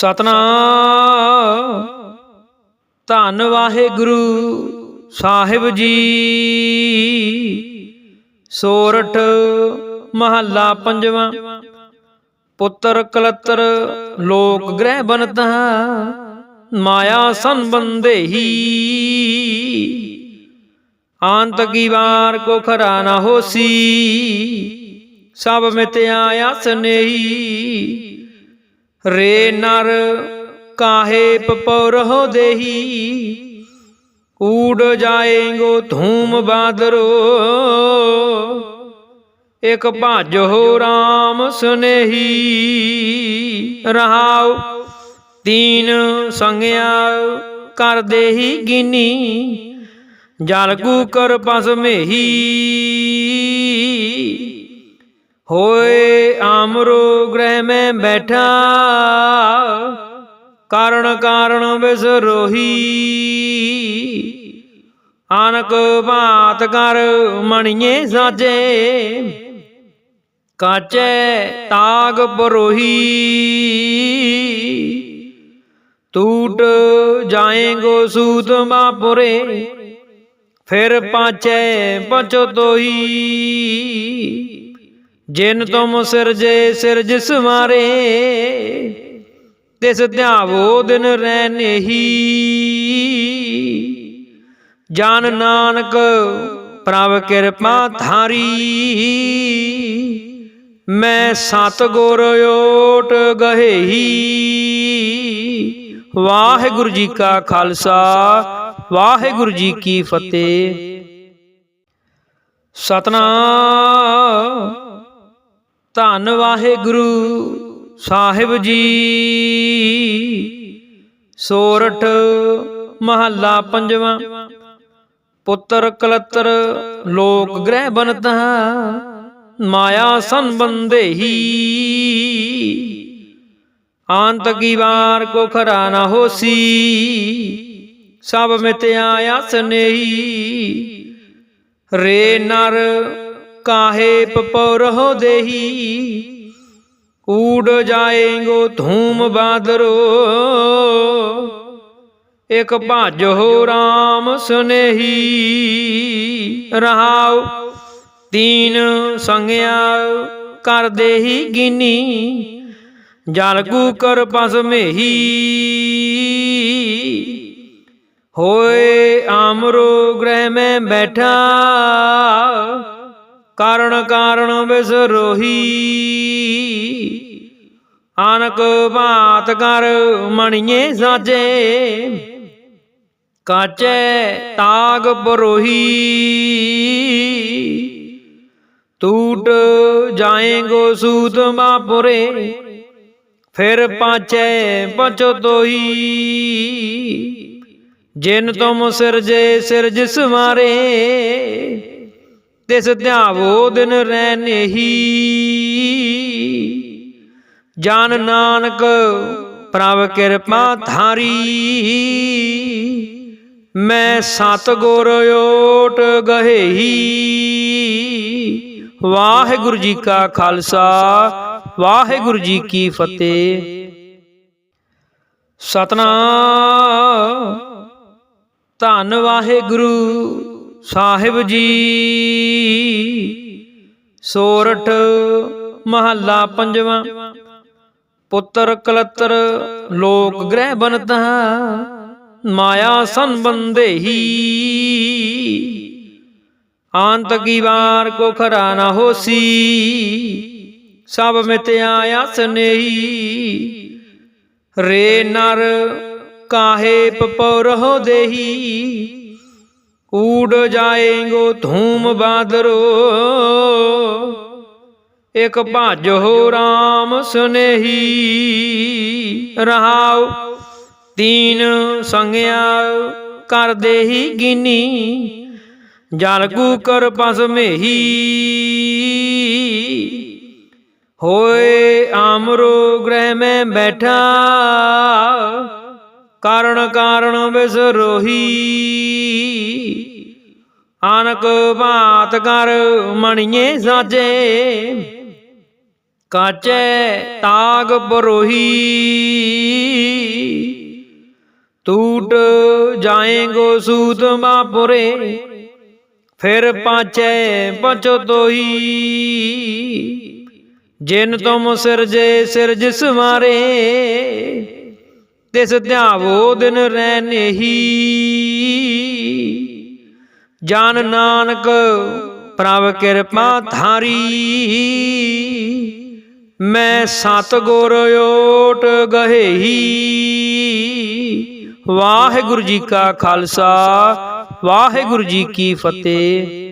ਸਤਨਾਮ। ਧੰਨ ਵਾਹਿਗੁਰੂ ਸਾਹਿਬ ਜੀ। ਸੋਰਠ ਮਹੱਲਾ ਪੰਜਵਾਂ। ਪੁੱਤਰ ਕਲਤਰ ਲੋਕ ਗ੍ਰਹਿ ਬਨਤਾ ਮਾਇਆ ਸੰਬੰਧੇਹੀ ਆਂਤ ਕੀ ਵਾਰ ਕੋ ਖਰਾ ਨਾ ਹੋਸੀ। ਸਭ ਮਿਤਿਆ ਆਸਨੇਹੀ ਰੇ ਨਰ ਕਾਹੇ ਪਪੌਰਹੁ ਦੇਹੀ? ਊੜ ਜਾਏਗੋ ਧੂਮ ਬਾਦਰੋ। ਇਕ ਭਾਜੋ RAM ਸੁਨੇਹੀ। ਰਹਾਉ ਤੀਨ ਸੰਗਿਆ ਕਰ ਦੇਹੀ ਗਿਨੀ। ਜਲ ਕੂਕਰ ਪਸ ਮੇਹੀ। ਹੋਏ ਆਮਰੋ ਗ੍ਰਹਿ ਮੈਂ ਬੈਠਾ, ਕਾਰਣ ਕਾਰਣ ਵਿਸਰੋਹੀ ਆਨਕ ਬਾਤ ਕਰ ਮਣੀਏ ਸਾਜੇ, ਕਾਚੇ ਤਾਗ ਪਰੋਹੀ। ਟੂਟ ਜਾਏਗੋ ਸੂਤ ਮਾਪੁਰੇ, ਫਿਰ ਪਾਚੇ ਪਚਤੋਈ ਜਿਨ ਤੁਮ ਸਿਰਜੇ, ਸਿਰਜ ਸਮਾਰੇ ਤਿਸ ਧਿਆਵੋ ਦਿਨ ਰਹਿਨੇਹੀ ਜਨ ਨਾਨਕ, ਪ੍ਰਭ ਕਿਰਪਾ ਧਾਰੀ। ਮੈਂ ਸਤ ਗੁਰ ਓਟ ਗਹੇਹੀ। ਵਾਹਿਗੁਰੂ ਜੀ ਕਾ ਖਾਲਸਾ, ਵਾਹਿਗੁਰੂ ਜੀ ਕੀ ਫਤਿਹ। ਸਤਨਾਮ। ਧੰਨ ਵਾਹਿਗੁਰੂ ਸਾਹਿਬ ਜੀ। ਸੋਰਠ ਮਹੱਲਾ ਪੰਜਵਾਂ। ਪੁੱਤਰ ਕਲਤਰ ਲੋਕ ਗ੍ਰਹਿ ਬਨਤਾ ਮਾਇਆ ਸੰਬੰਧੇਹੀ ਅੰਤ ਕੀ ਵਾਰ ਕੋ ਖਰਾ ਨਾ ਹੋਸੀ, ਸਭ ਮਿਤਿਆ ਆਸਨੇਹੀ ਰੇ ਨਰ ਕਾਹੇ ਪਪੌਰਹੁ ਦੇਹੀ। ਊੜ ਜਾਏਗੋ ਧੂਮ ਬਾਦਰੋ। ਇਕ ਭਾਜੋ RAM ਸੁਨੇਹੀ। ਰਹਾਉ ਤੀਨ ਸੰਗਿਆ ਕਰ ਦੇਹੀ ਗਿਨੀ। ਜਲ ਕੂਕਰ ਪਸ ਮੇਹੀ। ਹੋਏ ਆਮਰੋ ਗ੍ਰਹਿ ਮੈਂ ਬੈਠਾ। ਕਾਰਣ ਕਾਰਣ ਵਿਸਰੋਹੀ। ਆਨਕ ਬਾਤ ਕਰ ਮਣੀਏ ਸਾਜੇ। ਕਾਚੇ ਤਾਗ ਪਰੋਹੀ। ਟੂਟ ਜਾਏਗੋ ਸੂਤ ਮਾਪੁਰੇ ਫਿਰ ਪਾਚੇ ਪਚਤੋਈ ਜਿਨ ਤੁਮ ਸਿਰਜੇ ਸਿਰਜ ਸਮਾਰੇ ਤਿਸ ਧਿਆਵੋ ਦਿਨ ਰਹਿਨੇਹੀ ਜਾਨ ਨਾਨਕ, ਪ੍ਰਭ ਕਿਰਪਾ ਧਾਰੀ। ਮੈਂ ਸਤ ਗੁਰ ਓਟ ਗਹੇਹੀ। ਵਾਹਿਗੁਰੂ ਜੀ ਕਾ ਖਾਲਸਾ, ਵਾਹਿਗੁਰੂ ਜੀ ਕੀ ਫਤਿਹ। ਸਤਨਾਮ। ਧੰਨ ਵਾਹਿਗੁਰੂ। ਸਾਹਿਬ ਜੀ, ਸੋਰਠ ਮਹੱਲਾ ਪੰਜਵਾਂ, ਪੁੱਤਰ ਕਲਤਰ ਲੋਕ ਗ੍ਰਹਿ ਬਨਤਾ ਮਾਇਆ ਸੰਬੰਧੇਹੀ ਅੰਤ ਕੀ ਵਾਰ ਕੋ ਖਰਾ ਨਾ ਹੋਸੀ, ਸਭ ਮਿਤਿਆ ਆਸਨੇਹੀ ਰੇ ਨਰ ਕਾਹੇ ਪਪੌਰਹੁ ਦੇਹੀ ਊੜ ਜਾਏਗੋ ਧੂਮ ਬਾਦਰੋ। ਇਕ ਭਾਜੋ RAM ਸੁਨੇਹੀ, ਰਹਾਉ ਤੀਨ ਸੰਗਿਆ ਕਰ ਦੇਹੀ ਗਿਨੀ। ਜਲ ਕਰ ਪਸ ਮੇਹੀ, ਹੋਏ ਆਮਰੋ ਗ੍ਰਹਿ ਮੈਂ ਬੈਠਾ। ਕਾਰਣ ਕਾਰਣ ਵਿਸਰੋਹੀ ਆਨਕ ਬਾਤ ਕਰ ਮਣੀਏ ਸਾਜੇ। ਕਾਚੈ ਤਾਗ ਪਰੋਹੀ। ਟੂਟ ਜਾਏਗੋ ਸੂਤ ਮਾਪੁਰੇ। ਫਿਰ ਪਹੁੰਚੈ ਪਚੋ ਤੋਹੀ। ਜਿਨ ਤੁਮ ਸਿਰਜੇ ਸਿਰਜ ਸਮਾਰੇ ਤਿਸ ਧਿਆਵੋ ਦਿਨ ਰਹਿ ਨੇਹੀ ਜਾਨ ਨਾਨਕ, ਪ੍ਰਭ ਕਿਰਪਾ ਧਾਰੀ। ਮੈਂ ਸਤ ਗੁਰ ਓਟ ਗਹੇਹੀ ਵਾਹਿਗੁਰੂ ਜੀ ਕਾ ਖਾਲਸਾ, ਵਾਹਿਗੁਰੂ ਜੀ ਕੀ ਫਤਿਹ।